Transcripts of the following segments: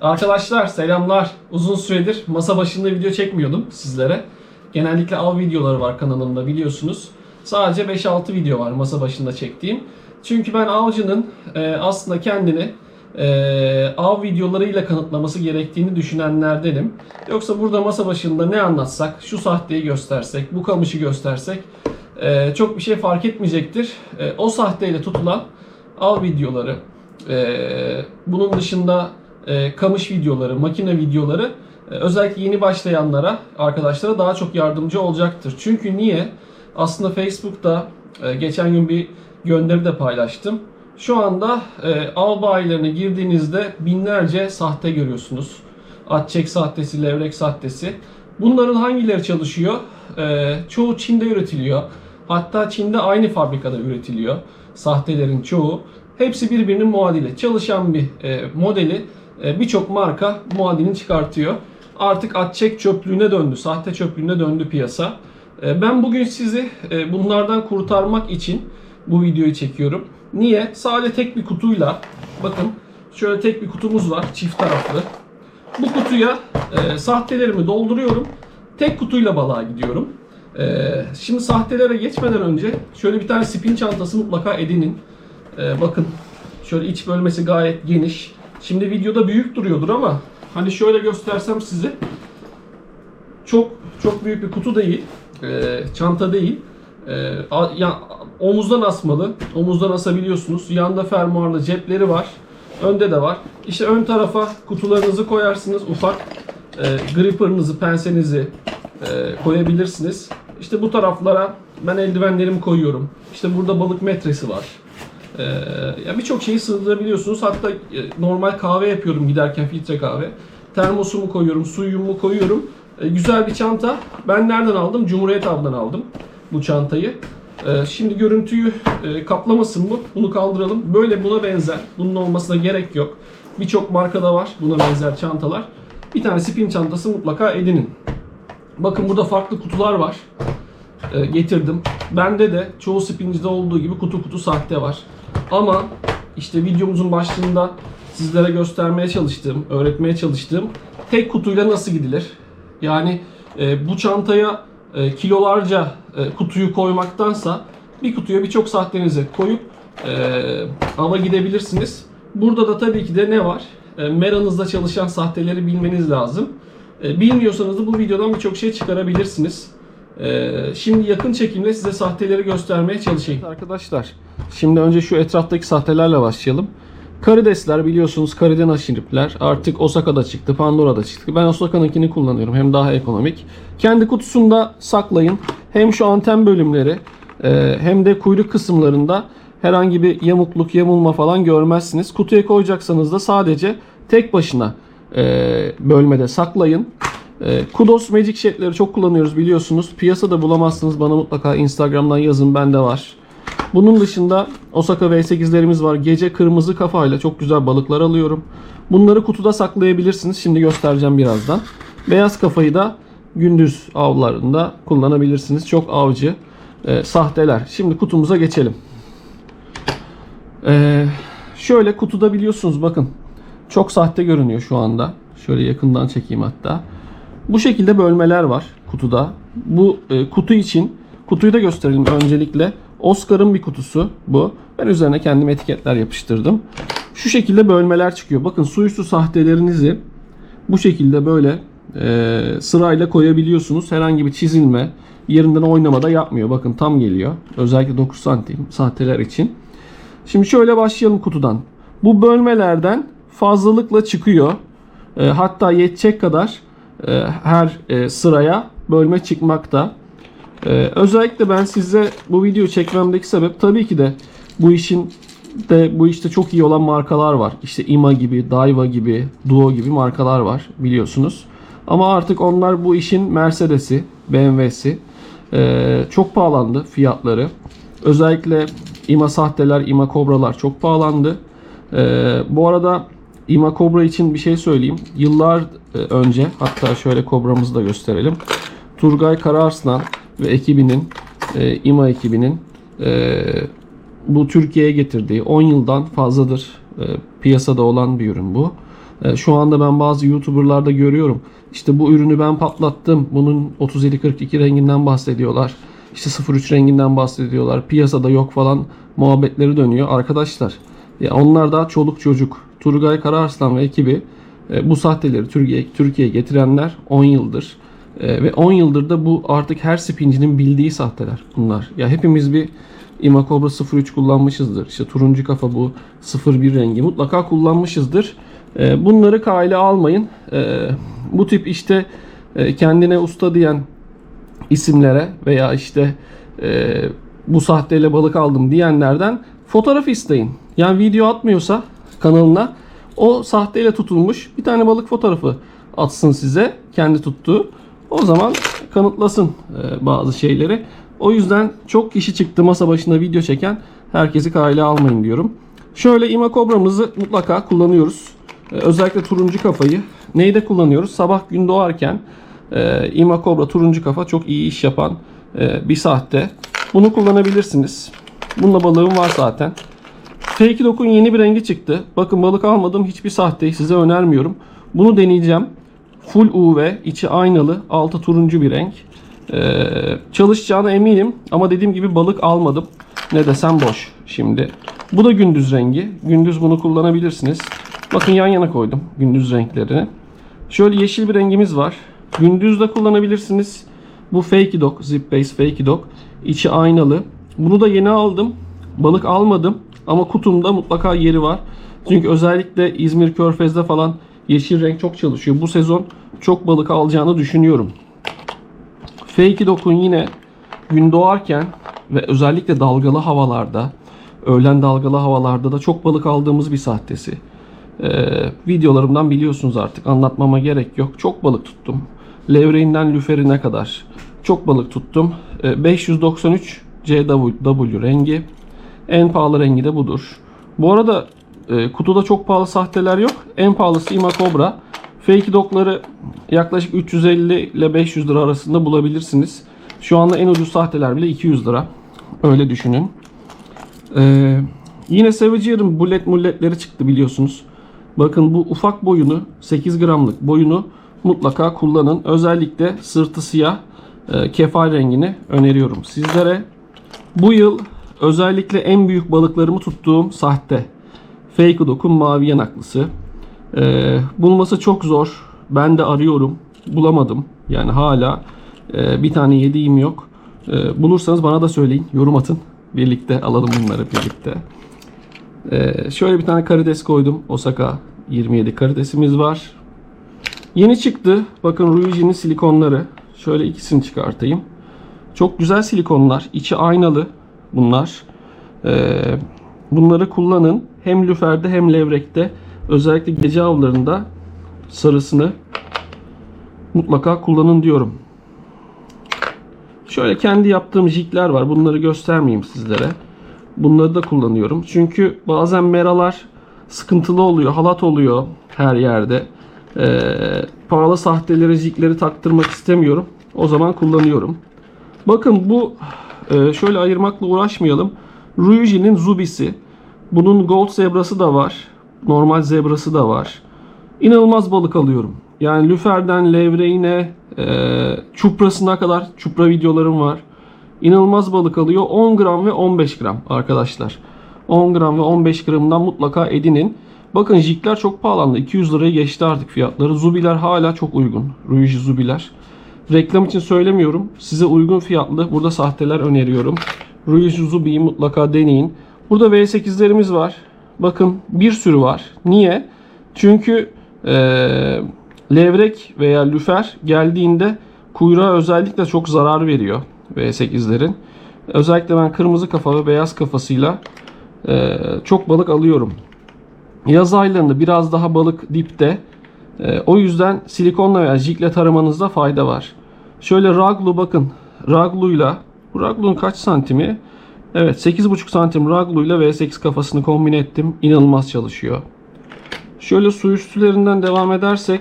Arkadaşlar selamlar. Uzun süredir masa başında video çekmiyordum sizlere. Genellikle av videoları var kanalımda biliyorsunuz. Sadece 5-6 video var masa başında çektiğim. Çünkü ben avcının e, aslında kendini e, av videolarıyla kanıtlaması gerektiğini düşünenlerdenim. Yoksa burada masa başında ne anlatsak, şu sahteyi göstersek, bu kamışı göstersek e, çok bir şey fark etmeyecektir. E, o sahteyle tutulan av videoları, e, bunun dışında e, kamış videoları, makine videoları e, özellikle yeni başlayanlara, arkadaşlara daha çok yardımcı olacaktır. Çünkü niye? Aslında Facebook'ta e, geçen gün bir gönderi de paylaştım. Şu anda e, av bayilerine girdiğinizde binlerce sahte görüyorsunuz. Atçek sahtesi, levrek sahtesi. Bunların hangileri çalışıyor? E, çoğu Çin'de üretiliyor. Hatta Çin'de aynı fabrikada üretiliyor. Sahtelerin çoğu. Hepsi birbirinin muadili. Çalışan bir e, modeli birçok marka muadilini çıkartıyor. Artık atçek çöplüğüne döndü, sahte çöplüğüne döndü piyasa. E, ben bugün sizi e, bunlardan kurtarmak için bu videoyu çekiyorum. Niye? Sadece tek bir kutuyla, bakın şöyle tek bir kutumuz var, çift taraflı. Bu kutuya e, sahtelerimi dolduruyorum. Tek kutuyla balığa gidiyorum. E, şimdi sahtelere geçmeden önce şöyle bir tane spin çantası mutlaka edinin. E, bakın şöyle iç bölmesi gayet geniş. Şimdi videoda büyük duruyordur ama hani şöyle göstersem size çok çok büyük bir kutu değil, e, çanta değil. E, a- ya, omuzdan asmalı, omuzdan asabiliyorsunuz. Yanında fermuarlı cepleri var, önde de var. İşte ön tarafa kutularınızı koyarsınız, ufak e, gripper'ınızı, pensenizi e, koyabilirsiniz. İşte bu taraflara ben eldivenlerimi koyuyorum. İşte burada balık metresi var. Ee, ya birçok şeyi sığdırabiliyorsunuz. Hatta e, normal kahve yapıyorum giderken filtre kahve. Termosumu koyuyorum, suyumu koyuyorum. Ee, güzel bir çanta. Ben nereden aldım? Cumhuriyet Av'dan aldım bu çantayı. Ee, şimdi görüntüyü e, kaplamasın bu. Bunu kaldıralım. Böyle buna benzer. Bunun olmasına gerek yok. Birçok markada var buna benzer çantalar. Bir tane spin çantası mutlaka edinin. Bakın burada farklı kutular var e, getirdim. Bende de çoğu spincide olduğu gibi kutu kutu sahte var. Ama işte videomuzun başlığında sizlere göstermeye çalıştığım, öğretmeye çalıştığım tek kutuyla nasıl gidilir? Yani e, bu çantaya e, kilolarca e, kutuyu koymaktansa bir kutuya birçok sahtenizi koyup e, ava gidebilirsiniz. Burada da tabii ki de ne var? E, Mera'nızda çalışan sahteleri bilmeniz lazım. E, bilmiyorsanız da bu videodan birçok şey çıkarabilirsiniz. Ee, şimdi yakın çekimle size sahteleri göstermeye çalışayım. Arkadaşlar şimdi önce şu etraftaki sahtelerle başlayalım. Karidesler biliyorsunuz kariden aşiripler artık Osaka'da çıktı, Pandora'da çıktı. Ben Osaka'nınkini kullanıyorum hem daha ekonomik. Kendi kutusunda saklayın. Hem şu anten bölümleri e, hem de kuyruk kısımlarında herhangi bir yamukluk, yamulma falan görmezsiniz. Kutuya koyacaksanız da sadece tek başına e, bölmede saklayın. E, Kudos Magic Shad'leri çok kullanıyoruz biliyorsunuz. Piyasada bulamazsınız. Bana mutlaka Instagram'dan yazın. Bende var. Bunun dışında Osaka V8'lerimiz var. Gece kırmızı kafayla çok güzel balıklar alıyorum. Bunları kutuda saklayabilirsiniz. Şimdi göstereceğim birazdan. Beyaz kafayı da gündüz avlarında kullanabilirsiniz. Çok avcı e, sahteler. Şimdi kutumuza geçelim. E, şöyle kutuda biliyorsunuz bakın. Çok sahte görünüyor şu anda. Şöyle yakından çekeyim hatta. Bu şekilde bölmeler var kutuda. Bu e, kutu için kutuyu da gösterelim öncelikle. Oscar'ın bir kutusu bu. Ben üzerine kendim etiketler yapıştırdım. Şu şekilde bölmeler çıkıyor. Bakın su sahtelerinizi bu şekilde böyle e, sırayla koyabiliyorsunuz. Herhangi bir çizilme, yerinden oynama da yapmıyor. Bakın tam geliyor. Özellikle 9 santim sahteler için. Şimdi şöyle başlayalım kutudan. Bu bölmelerden fazlalıkla çıkıyor. E, hatta yetecek kadar e, her e, sıraya bölme çıkmakta. E, özellikle ben size bu videoyu çekmemdeki sebep tabii ki de bu işin de bu işte çok iyi olan markalar var. İşte IMA gibi, Daiwa gibi, Duo gibi markalar var biliyorsunuz. Ama artık onlar bu işin Mercedes'i, BMW'si. E, çok pahalandı fiyatları. Özellikle IMA sahteler, IMA kobralar çok pahalandı. E, bu arada IMA Cobra için bir şey söyleyeyim. Yıllar e, önce hatta şöyle kobramızı da gösterelim. Turgay Kararslan ve ekibinin e, IMA ekibinin e, bu Türkiye'ye getirdiği 10 yıldan fazladır e, piyasada olan bir ürün bu. E, şu anda ben bazı YouTuber'larda görüyorum. İşte bu ürünü ben patlattım. Bunun 3742 renginden bahsediyorlar. İşte 03 renginden bahsediyorlar. Piyasada yok falan muhabbetleri dönüyor. Arkadaşlar ya onlar daha çoluk çocuk. Turgay Kararslan ve ekibi e, bu sahteleri Türkiye Türkiye'ye getirenler 10 yıldır. E, ve 10 yıldır da bu artık her spincinin bildiği sahteler bunlar. Ya hepimiz bir Imakobra 03 kullanmışızdır. İşte turuncu kafa bu 01 rengi mutlaka kullanmışızdır. E, bunları kale almayın. Bu tip işte kendine usta diyen isimlere veya işte bu sahteyle balık aldım diyenlerden fotoğraf isteyin. Yani video atmıyorsa kanalına o sahteyle tutulmuş bir tane balık fotoğrafı atsın size kendi tuttuğu. O zaman kanıtlasın e, bazı şeyleri. O yüzden çok kişi çıktı masa başında video çeken herkesi kale almayın diyorum. Şöyle ima kobramızı mutlaka kullanıyoruz. E, özellikle turuncu kafayı. Neyde kullanıyoruz? Sabah gün doğarken e, ima kobra turuncu kafa çok iyi iş yapan bir sahte. Bunu kullanabilirsiniz. Bununla balığım var zaten. Fake Dog'un yeni bir rengi çıktı. Bakın balık almadığım hiçbir sahteyi size önermiyorum. Bunu deneyeceğim. Full UV, içi aynalı, altı turuncu bir renk. Ee, çalışacağına eminim ama dediğim gibi balık almadım. Ne desem boş şimdi. Bu da gündüz rengi. Gündüz bunu kullanabilirsiniz. Bakın yan yana koydum gündüz renklerini. Şöyle yeşil bir rengimiz var. Gündüz de kullanabilirsiniz. Bu Fake Dog, Zip Base Fake Dog. İçi aynalı. Bunu da yeni aldım. Balık almadım ama kutumda mutlaka yeri var. Çünkü özellikle İzmir Körfez'de falan yeşil renk çok çalışıyor. Bu sezon çok balık alacağını düşünüyorum. Fake Dog'un yine gün doğarken ve özellikle dalgalı havalarda, öğlen dalgalı havalarda da çok balık aldığımız bir sahtesi. Ee, videolarımdan biliyorsunuz artık anlatmama gerek yok. Çok balık tuttum. Levreğinden lüferine kadar çok balık tuttum. Ee, 593 CW rengi. En pahalı rengi de budur. Bu arada e, kutuda çok pahalı sahteler yok. En pahalısı Ima Cobra. Fake dogları yaklaşık 350 ile 500 lira arasında bulabilirsiniz. Şu anda en ucuz sahteler bile 200 lira. Öyle düşünün. Ee, yine Savage Air'ın bullet mulletleri çıktı biliyorsunuz. Bakın bu ufak boyunu 8 gramlık boyunu mutlaka kullanın. Özellikle sırtı siyah e, kefal rengini öneriyorum sizlere. Bu yıl özellikle en büyük balıklarımı tuttuğum sahte. Fake Dog'un mavi yanaklısı. Ee, bulması çok zor. Ben de arıyorum. Bulamadım. Yani hala e, bir tane yediğim yok. E, bulursanız bana da söyleyin. Yorum atın. Birlikte alalım bunları birlikte. E, şöyle bir tane karides koydum. Osaka 27 karidesimiz var. Yeni çıktı. Bakın Ruiji'nin silikonları. Şöyle ikisini çıkartayım. Çok güzel silikonlar. İçi aynalı bunlar. Ee, bunları kullanın. Hem lüferde hem levrekte. Özellikle gece avlarında sarısını mutlaka kullanın diyorum. Şöyle kendi yaptığım jigler var. Bunları göstermeyeyim sizlere. Bunları da kullanıyorum. Çünkü bazen meralar sıkıntılı oluyor. Halat oluyor her yerde. Ee, pahalı sahteleri, jigleri taktırmak istemiyorum. O zaman kullanıyorum. Bakın bu e, şöyle ayırmakla uğraşmayalım. Ruiji'nin Zubisi. Bunun gold zebrası da var. Normal zebrası da var. İnanılmaz balık alıyorum. Yani lüferden levreğine, e, çuprasına kadar çupra videolarım var. İnanılmaz balık alıyor. 10 gram ve 15 gram arkadaşlar. 10 gram ve 15 gramından mutlaka edinin. Bakın jigler çok pahalandı. 200 liraya geçti artık fiyatları. Zubiler hala çok uygun. Ruiji zubiler. Reklam için söylemiyorum. Size uygun fiyatlı burada sahteler öneriyorum. Ruiji Zubi'yi mutlaka deneyin. Burada V8'lerimiz var. Bakın bir sürü var. Niye? Çünkü ee, levrek veya lüfer geldiğinde kuyruğa özellikle çok zarar veriyor V8'lerin. Özellikle ben kırmızı kafa ve beyaz kafasıyla ee, çok balık alıyorum. Yaz aylarında biraz daha balık dipte. Ee, o yüzden silikonla veya jigle taramanızda fayda var. Şöyle raglu bakın. Ragluyla raglunun kaç santimi? Evet 8,5 santim ragluyla V8 kafasını kombine ettim. İnanılmaz çalışıyor. Şöyle su üstülerinden devam edersek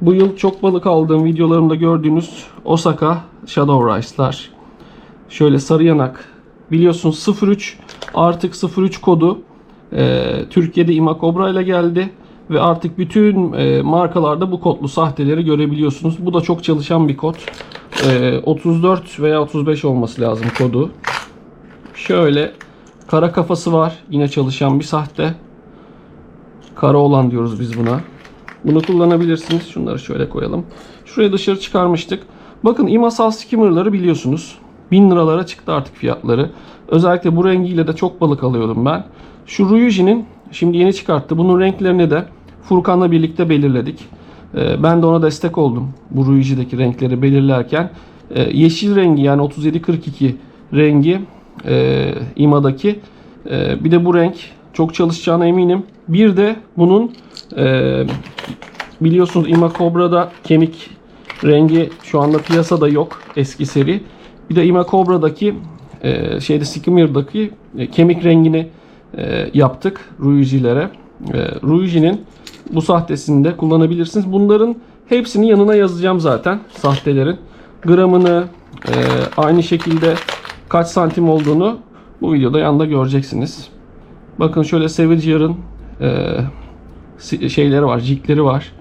bu yıl çok balık aldığım videolarımda gördüğünüz Osaka Shadow Rice'lar. Şöyle sarı yanak. Biliyorsun 03 artık 03 kodu Türkiye'de Ima ile geldi. Ve artık bütün e, markalarda bu kodlu sahteleri görebiliyorsunuz. Bu da çok çalışan bir kod. E, 34 veya 35 olması lazım kodu. Şöyle kara kafası var. Yine çalışan bir sahte. Kara olan diyoruz biz buna. Bunu kullanabilirsiniz. Şunları şöyle koyalım. Şuraya dışarı çıkarmıştık. Bakın imasal skimmerları biliyorsunuz. 1000 liralara çıktı artık fiyatları. Özellikle bu rengiyle de çok balık alıyorum ben. Şu Ruiji'nin şimdi yeni çıkarttı. Bunun renklerini de Furkan'la birlikte belirledik. Ee, Ben de ona destek oldum. Bu Ruiji'deki renkleri belirlerken. Ee, Yeşil rengi yani 3742 rengi e, İMA'daki. E, bir de bu renk çok çalışacağına eminim. Bir de bunun e, biliyorsunuz İMA Cobra'da kemik rengi şu anda piyasada yok eski seri. Bir de İMA Cobra'daki e, şeyde Skimmer'daki e, kemik rengini e, yaptık Ruiji'lere. E, bu sahtesini de kullanabilirsiniz. Bunların hepsini yanına yazacağım zaten sahtelerin. Gramını e, aynı şekilde kaç santim olduğunu bu videoda yanında göreceksiniz. Bakın şöyle Savage'ın e, şeyleri var, jigleri var.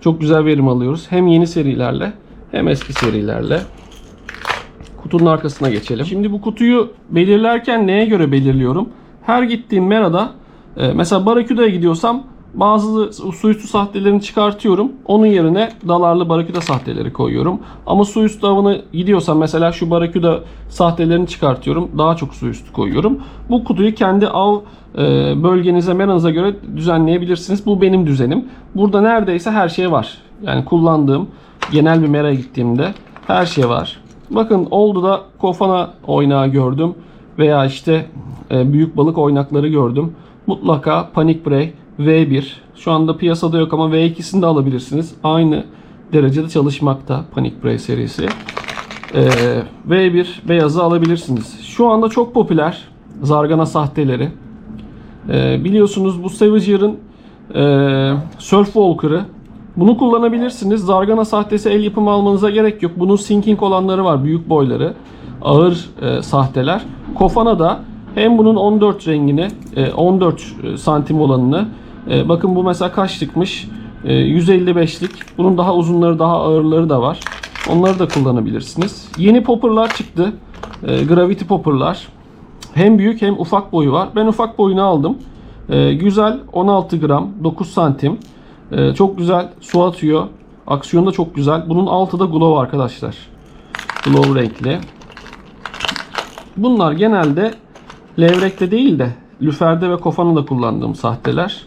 Çok güzel verim alıyoruz. Hem yeni serilerle hem eski serilerle. Kutunun arkasına geçelim. Şimdi bu kutuyu belirlerken neye göre belirliyorum? Her gittiğim merada e, mesela Baraküda'ya gidiyorsam bazı suüstü sahtelerini çıkartıyorum. Onun yerine dalarlı Baraküda sahteleri koyuyorum. Ama suüstü avına gidiyorsam mesela şu Baraküda sahtelerini çıkartıyorum. Daha çok suüstü koyuyorum. Bu kutuyu kendi av e, bölgenize, meranıza göre düzenleyebilirsiniz. Bu benim düzenim. Burada neredeyse her şey var. Yani kullandığım genel bir meraya gittiğimde her şey var. Bakın oldu da kofana oynağı gördüm veya işte e, büyük balık oynakları gördüm. Mutlaka Panic Bray V1 şu anda piyasada yok ama V2'sini de alabilirsiniz. Aynı derecede çalışmakta Panic Bray serisi. E, V1 beyazı alabilirsiniz. Şu anda çok popüler zargana sahteleri. E, biliyorsunuz bu Savage'ın e, Surf Walker'ı bunu kullanabilirsiniz. Zargana sahtesi el yapımı almanıza gerek yok. Bunun sinking olanları var. Büyük boyları. Ağır e, sahteler. Kofana da hem bunun 14 rengini, e, 14 santim olanını. E, bakın bu mesela kaçlıkmış? E, 155'lik. Bunun daha uzunları, daha ağırları da var. Onları da kullanabilirsiniz. Yeni popperlar çıktı. E, Gravity popperlar. Hem büyük hem ufak boyu var. Ben ufak boyunu aldım. E, güzel 16 gram 9 santim. Ee, çok güzel su atıyor. Aksiyonu da çok güzel. Bunun altı da glow arkadaşlar. Glow renkli. Bunlar genelde levrekte değil de lüferde ve kofanada kullandığım sahteler.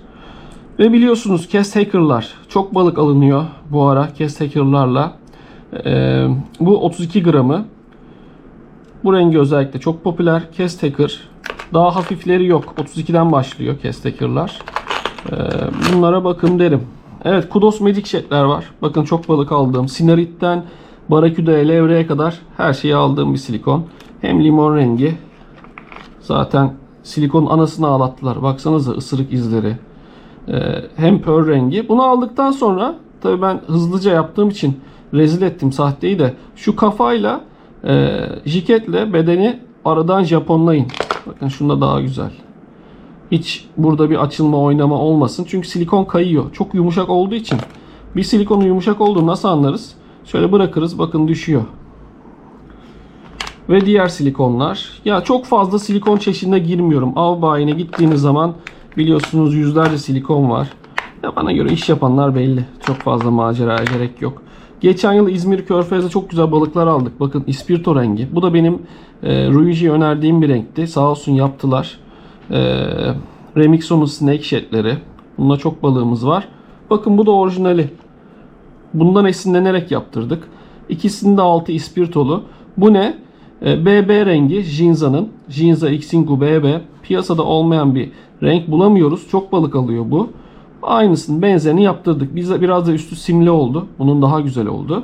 Ve biliyorsunuz cast hacker'lar. Çok balık alınıyor bu ara cast hacker'larla. Ee, bu 32 gramı. Bu rengi özellikle çok popüler. Cast hacker. Daha hafifleri yok. 32'den başlıyor cast hacker'lar. Ee, bunlara bakın derim. Evet Kudos Magic Jet'ler var. Bakın çok balık aldığım. Sinarit'ten Baraküda'ya, Levre'ye kadar her şeyi aldığım bir silikon. Hem limon rengi. Zaten silikonun anasını ağlattılar. Baksanıza ısırık izleri. Ee, hem pör rengi. Bunu aldıktan sonra tabii ben hızlıca yaptığım için rezil ettim sahteyi de. Şu kafayla e, jiketle bedeni aradan Japonlayın. Bakın şunda daha güzel. Hiç burada bir açılma oynama olmasın. Çünkü silikon kayıyor. Çok yumuşak olduğu için. Bir silikonun yumuşak olduğunu nasıl anlarız? Şöyle bırakırız bakın düşüyor. Ve diğer silikonlar. Ya çok fazla silikon çeşidine girmiyorum. Av bayine gittiğiniz zaman biliyorsunuz yüzlerce silikon var. Ya bana göre iş yapanlar belli. Çok fazla maceraya gerek yok. Geçen yıl İzmir Körfez'de çok güzel balıklar aldık. Bakın ispirto rengi. Bu da benim e, Ruiji'ye önerdiğim bir renkti. Sağ olsun yaptılar. Ee, Remixon'un Snake Shet'leri. Bunda çok balığımız var. Bakın bu da orijinali. Bundan esinlenerek yaptırdık. İkisinin de altı ispirtolu. Bu ne? Ee, BB rengi Jinza'nın. Jinza Xingu BB. Piyasada olmayan bir renk bulamıyoruz. Çok balık alıyor bu. Aynısının benzerini yaptırdık. Bize biraz da üstü simli oldu. Bunun daha güzel oldu.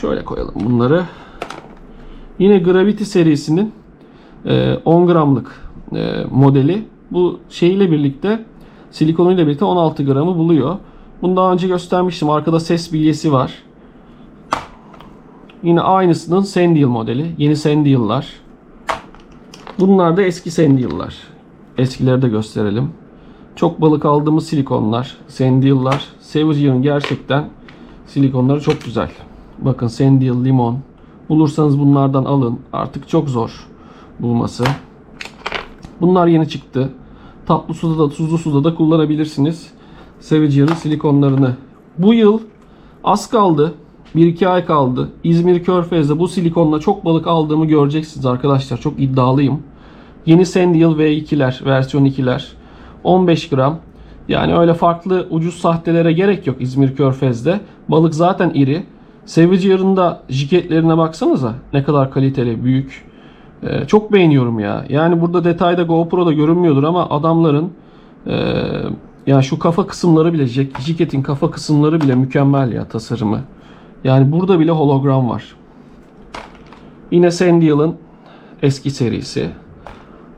Şöyle koyalım bunları. Yine Gravity serisinin e, 10 gramlık e, modeli bu şeyle birlikte silikonuyla birlikte 16 gramı buluyor. Bunu daha önce göstermiştim. Arkada ses bilyesi var. Yine aynısının Sandil modeli. Yeni Sandil'lar. Bunlar da eski Sandil'lar. Eskileri de gösterelim. Çok balık aldığımız silikonlar, Sandil'lar. Savage'ın gerçekten silikonları çok güzel. Bakın Sandil, limon. Bulursanız bunlardan alın. Artık çok zor bulması. Bunlar yeni çıktı. Tatlı suda da tuzlu suda da kullanabilirsiniz. Savage'ın silikonlarını. Bu yıl az kaldı. 1-2 ay kaldı. İzmir Körfez'de bu silikonla çok balık aldığımı göreceksiniz arkadaşlar. Çok iddialıyım. Yeni Sandil V2'ler, versiyon 2'ler. 15 gram. Yani öyle farklı ucuz sahtelere gerek yok İzmir Körfez'de. Balık zaten iri. Savage Yar'ın da jiketlerine baksanıza. Ne kadar kaliteli, büyük. Ee, çok beğeniyorum ya. Yani burada detayda GoPro'da görünmüyordur ama adamların ee, yani şu kafa kısımları bile, jiketin kafa kısımları bile mükemmel ya tasarımı. Yani burada bile hologram var. Yine Sandil'ın eski serisi.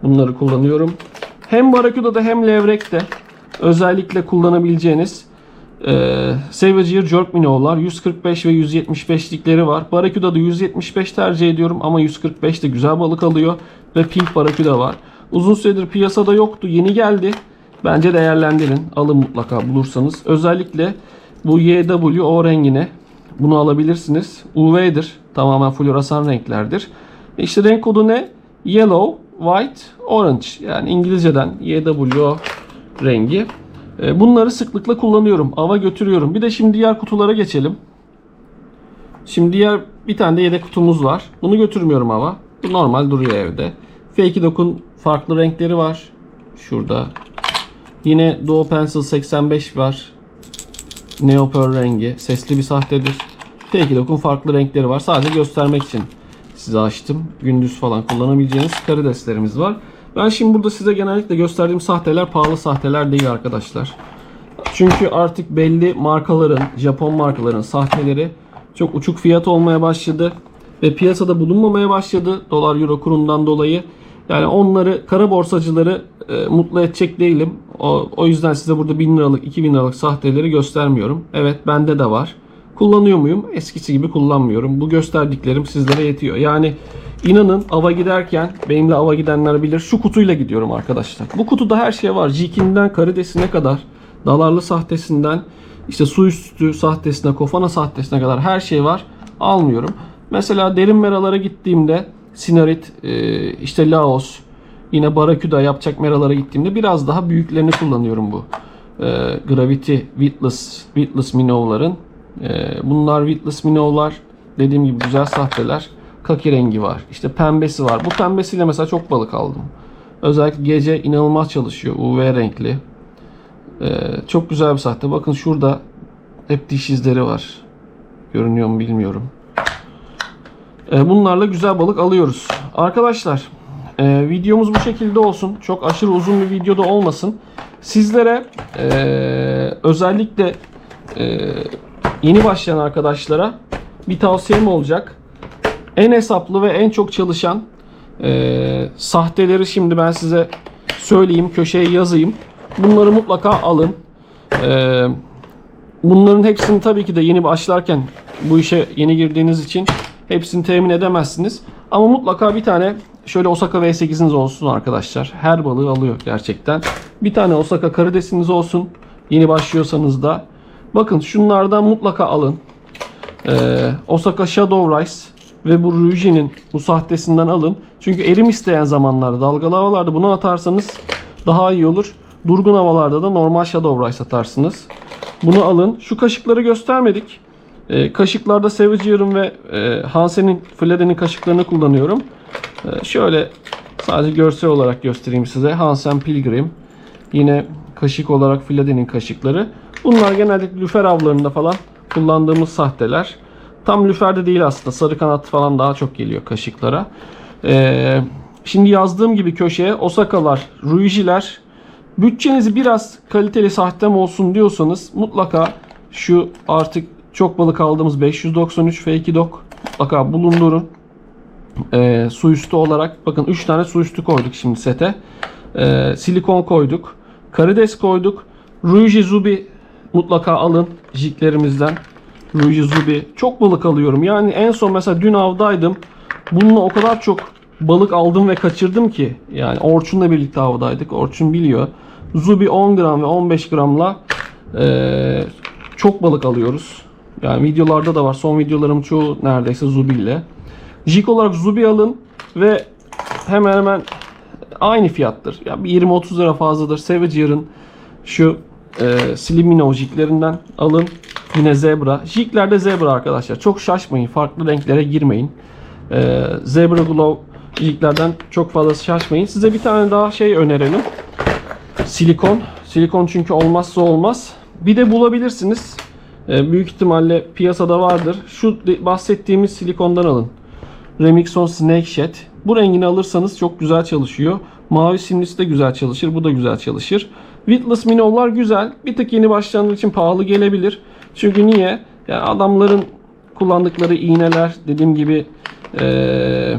Bunları kullanıyorum. Hem Barracuda hem Levrek'te özellikle kullanabileceğiniz e, Savage Ear Jerk Minnow'lar 145 ve 175'likleri var. Barracuda da 175 tercih ediyorum ama 145 de güzel balık alıyor ve Pink Barracuda var. Uzun süredir piyasada yoktu. Yeni geldi. Bence değerlendirin. Alın mutlaka bulursanız. Özellikle bu YWO rengine bunu alabilirsiniz. UV'dir. Tamamen floresan renklerdir. İşte renk kodu ne? Yellow, White, Orange. Yani İngilizceden YWO rengi. E, Bunları sıklıkla kullanıyorum. Ava götürüyorum. Bir de şimdi diğer kutulara geçelim. Şimdi diğer bir tane de yedek kutumuz var. Bunu götürmüyorum ava. Bu normal duruyor evde. Fake Dok'un farklı renkleri var. Şurada. Yine Duo Pencil 85 var. Neo Pearl rengi. Sesli bir sahtedir. Fake Dok'un farklı renkleri var. Sadece göstermek için size açtım. Gündüz falan kullanabileceğiniz karideslerimiz var. Ben şimdi burada size genellikle gösterdiğim sahteler pahalı sahteler değil arkadaşlar. Çünkü artık belli markaların, Japon markaların sahteleri çok uçuk fiyat olmaya başladı ve piyasada bulunmamaya başladı dolar euro kurundan dolayı. Yani onları kara borsacıları e, mutlu edecek değilim. O, o yüzden size burada 1000 liralık, 2000 liralık sahteleri göstermiyorum. Evet bende de var. Kullanıyor muyum? Eskisi gibi kullanmıyorum. Bu gösterdiklerim sizlere yetiyor. Yani inanın ava giderken benimle ava gidenler bilir. Şu kutuyla gidiyorum arkadaşlar. Bu kutuda her şey var. Jikin'den karidesine kadar, dalarlı sahtesinden, işte su üstü sahtesine, kofana sahtesine kadar her şey var. Almıyorum. Mesela derin meralara gittiğimde Sinarit, e, işte Laos, yine Barracuda yapacak meralara gittiğimde biraz daha büyüklerini kullanıyorum bu. E, Gravity Witless, Witless Minnow'ların. E, bunlar Witless Minnow'lar dediğim gibi güzel sahteler. Kaki rengi var. İşte pembesi var. Bu pembesiyle mesela çok balık aldım. Özellikle gece inanılmaz çalışıyor. UV renkli. E, çok güzel bir sahte. Bakın şurada hep diş izleri var. Görünüyor mu bilmiyorum. E, bunlarla güzel balık alıyoruz. Arkadaşlar e, videomuz bu şekilde olsun. Çok aşırı uzun bir videoda olmasın. Sizlere e, özellikle e, yeni başlayan arkadaşlara bir tavsiyem olacak. En hesaplı ve en çok çalışan e, sahteleri şimdi ben size söyleyeyim, köşeye yazayım. Bunları mutlaka alın. E, bunların hepsini tabii ki de yeni başlarken bu işe yeni girdiğiniz için hepsini temin edemezsiniz. Ama mutlaka bir tane şöyle Osaka V8'iniz olsun arkadaşlar. Her balığı alıyor gerçekten. Bir tane Osaka karidesiniz olsun. Yeni başlıyorsanız da. Bakın şunlardan mutlaka alın. Ee, Osaka Shadow Rice ve bu Ruji'nin bu sahtesinden alın. Çünkü erim isteyen zamanlarda dalgalı havalarda bunu atarsanız daha iyi olur. Durgun havalarda da normal Shadow Rice atarsınız. Bunu alın. Şu kaşıkları göstermedik. Ee, kaşıklarda Savage Yarın ve e, Hansen'in Fladen'in kaşıklarını kullanıyorum. Ee, şöyle sadece görsel olarak göstereyim size. Hansen Pilgrim. Yine kaşık olarak Fladen'in kaşıkları. Bunlar genellikle lüfer avlarında falan kullandığımız sahteler. Tam lüferde değil aslında. Sarı kanat falan daha çok geliyor kaşıklara. Ee, şimdi yazdığım gibi köşeye Osaka'lar, Ruiji'ler. Bütçenizi biraz kaliteli sahtem olsun diyorsanız mutlaka şu artık çok balık aldığımız 593 Fake Dog mutlaka bulundurun. Ee, su üstü olarak bakın 3 tane su üstü koyduk şimdi sete. Ee, silikon koyduk. Karides koyduk. Ruiji Zubi mutlaka alın jiklerimizden. Ruiji Zubi. Çok balık alıyorum. Yani en son mesela dün avdaydım. Bununla o kadar çok balık aldım ve kaçırdım ki. Yani Orçun'la birlikte avdaydık. Orçun biliyor. Zubi 10 gram ve 15 gramla e, çok balık alıyoruz. Yani videolarda da var. Son videolarım çoğu neredeyse Zubi ile. Jig olarak Zubi alın ve hemen hemen aynı fiyattır. Ya bir 20-30 lira fazladır. Savage'ın şu e, Slimino jiglerinden alın. Yine zebra. Jigler de zebra arkadaşlar. Çok şaşmayın. Farklı renklere girmeyin. E, zebra Glow jiglerden çok fazla şaşmayın. Size bir tane daha şey önerelim. Silikon. Silikon çünkü olmazsa olmaz. Bir de bulabilirsiniz. E, büyük ihtimalle piyasada vardır. Şu bahsettiğimiz silikondan alın. Remixon Snake Shed. Bu rengini alırsanız çok güzel çalışıyor. Mavi simlisi de güzel çalışır. Bu da güzel çalışır. Witless Minovlar güzel. Bir tık yeni başlayanlar için pahalı gelebilir. Çünkü niye? Yani adamların kullandıkları iğneler dediğim gibi eee,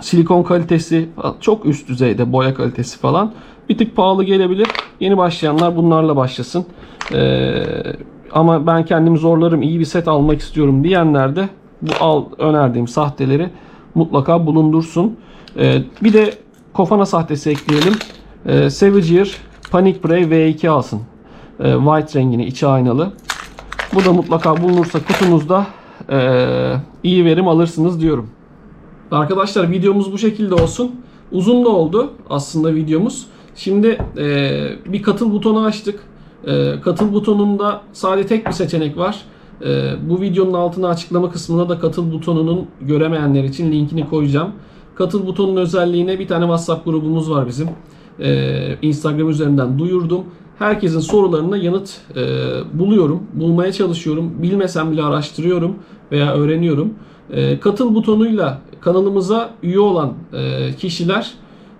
silikon kalitesi çok üst düzeyde boya kalitesi falan. Bir tık pahalı gelebilir. Yeni başlayanlar bunlarla başlasın. Eee, ama ben kendim zorlarım iyi bir set almak istiyorum diyenler de bu al önerdiğim sahteleri mutlaka bulundursun. Ee, bir de Kofana sahtesi ekleyelim. Ee, Savagear Panic Prey V2 alsın. Ee, white rengini içi aynalı. Bu da mutlaka bulunursa kutunuzda ee, iyi verim alırsınız diyorum. Arkadaşlar videomuz bu şekilde olsun. Uzun da oldu aslında videomuz. Şimdi ee, bir katıl butonu açtık. Ee, katıl butonunda sadece tek bir seçenek var. Ee, bu videonun altına açıklama kısmına da katıl butonunun göremeyenler için linkini koyacağım. Katıl butonunun özelliğine bir tane WhatsApp grubumuz var bizim. Ee, Instagram üzerinden duyurdum. Herkesin sorularına yanıt e, buluyorum, bulmaya çalışıyorum. Bilmesem bile araştırıyorum veya öğreniyorum. Ee, katıl butonuyla kanalımıza üye olan e, kişiler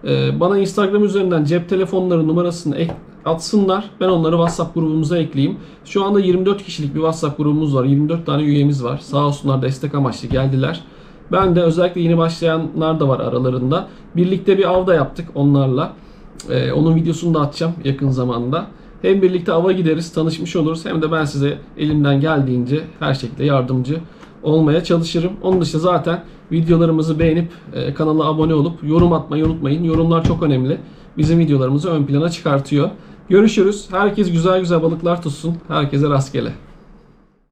e, bana Instagram üzerinden cep telefonları numarasını ek- atsınlar. Ben onları WhatsApp grubumuza ekleyeyim. Şu anda 24 kişilik bir WhatsApp grubumuz var. 24 tane üyemiz var. Sağ olsunlar destek amaçlı geldiler. Ben de özellikle yeni başlayanlar da var aralarında. Birlikte bir av da yaptık onlarla. Ee, onun videosunu da atacağım yakın zamanda. Hem birlikte ava gideriz, tanışmış oluruz. Hem de ben size elimden geldiğince her şekilde yardımcı olmaya çalışırım. Onun dışında zaten videolarımızı beğenip e, kanala abone olup yorum atmayı unutmayın. Yorumlar çok önemli. Bizim videolarımızı ön plana çıkartıyor. Görüşürüz. Herkes güzel güzel balıklar tutsun. Herkese rastgele.